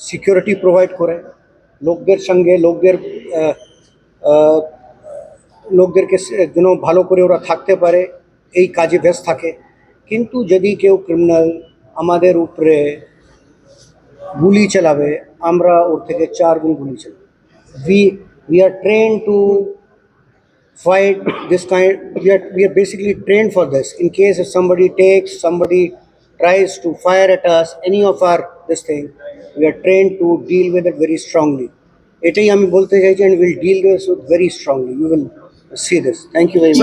security provide করে লোকদের সঙ্গে লোকদের লোকদেরকে যেন ভালো করে ওরা থাকতে পারে এই কাজে ব্যস্ত থাকে কিন্তু যদি কেউ ক্রিমিনাল আমাদের উপরে গুলি চালাবে আমরা ওর থেকে চার গুণ গুলি চালাবো we we are train to this kind we are we are basically trained for this in case if somebody takes somebody tries to fire at us any of our this thing we are trained to deal with it very strongly এটাই আমি বলতে চাইছি and we'll deal this with very strongly you will see this thank you very